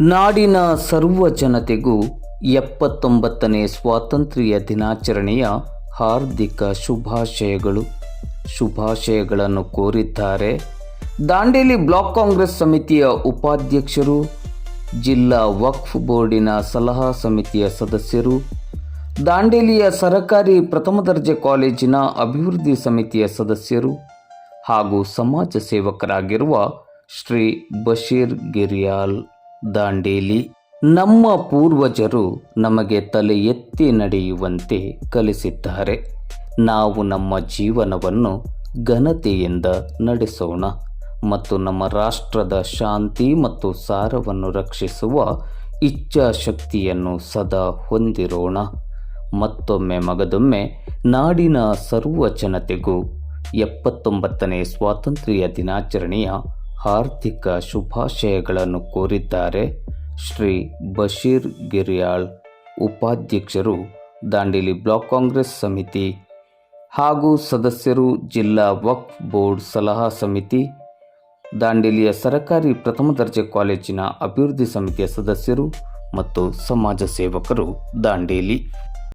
ನಾಡಿನ ಸರ್ವ ಜನತೆಗೂ ಎಪ್ಪತ್ತೊಂಬತ್ತನೇ ಸ್ವಾತಂತ್ರ್ಯ ದಿನಾಚರಣೆಯ ಹಾರ್ದಿಕ ಶುಭಾಶಯಗಳು. ಶುಭಾಶಯಗಳನ್ನು ಕೋರಿದ್ದಾರೆ ದಾಂಡೇಲಿ ಬ್ಲಾಕ್ ಕಾಂಗ್ರೆಸ್ ಸಮಿತಿಯ ಉಪಾಧ್ಯಕ್ಷರು, ಜಿಲ್ಲಾ ವಕ್ಫ್ ಬೋರ್ಡಿನ ಸಲಹಾ ಸಮಿತಿಯ ಸದಸ್ಯರು, ದಾಂಡೇಲಿಯ ಸರಕಾರಿ ಪ್ರಥಮ ದರ್ಜೆ ಕಾಲೇಜಿನ ಅಭಿವೃದ್ಧಿ ಸಮಿತಿಯ ಸದಸ್ಯರು ಹಾಗೂ ಸಮಾಜ ಸೇವಕರಾಗಿರುವ ಶ್ರೀ ಬಶೀರ್ ಗಿರಿಯಾಲ್. ದಾಂಡೇಲಿ ನಮ್ಮ ಪೂರ್ವಜರು ನಮಗೆ ತಲೆ ಎತ್ತಿ ನಡೆಯುವಂತೆ ಕಲಿಸಿದ್ದಾರೆ. ನಾವು ನಮ್ಮ ಜೀವನವನ್ನು ಘನತೆಯಿಂದ ನಡೆಸೋಣ ಮತ್ತು ನಮ್ಮ ರಾಷ್ಟ್ರದ ಶಾಂತಿ ಮತ್ತು ಸಾರವನ್ನು ರಕ್ಷಿಸುವ ಇಚ್ಛಾಶಕ್ತಿಯನ್ನು ಸದಾ ಹೊಂದಿರೋಣ. ಮತ್ತೊಮ್ಮೆ ಮಗದೊಮ್ಮೆ ನಾಡಿನ ಸರ್ವ ಜನತೆಗೂ ಎಪ್ಪತ್ತೊಂಬತ್ತನೇ ಸ್ವಾತಂತ್ರ್ಯ ದಿನಾಚರಣೆಯ ಹಾರ್ದಿಕ ಶುಭಾಶಯಗಳನ್ನು ಕೋರಿದ್ದಾರೆ ಶ್ರೀ ಬಶೀರ್ ಗಿರಿಯಾಳ್, ಉಪಾಧ್ಯಕ್ಷರು, ದಾಂಡೇಲಿ ಬ್ಲಾಕ್ ಕಾಂಗ್ರೆಸ್ ಸಮಿತಿ ಹಾಗೂ ಸದಸ್ಯರು, ಜಿಲ್ಲಾ ವಕ್ಫ್ ಬೋರ್ಡ್ ಸಲಹಾ ಸಮಿತಿ, ದಾಂಡೇಲಿಯ ಸರಕಾರಿ ಪ್ರಥಮ ದರ್ಜೆ ಕಾಲೇಜಿನ ಅಭಿವೃದ್ಧಿ ಸಮಿತಿಯ ಸದಸ್ಯರು ಮತ್ತು ಸಮಾಜ ಸೇವಕರು ದಾಂಡೇಲಿ.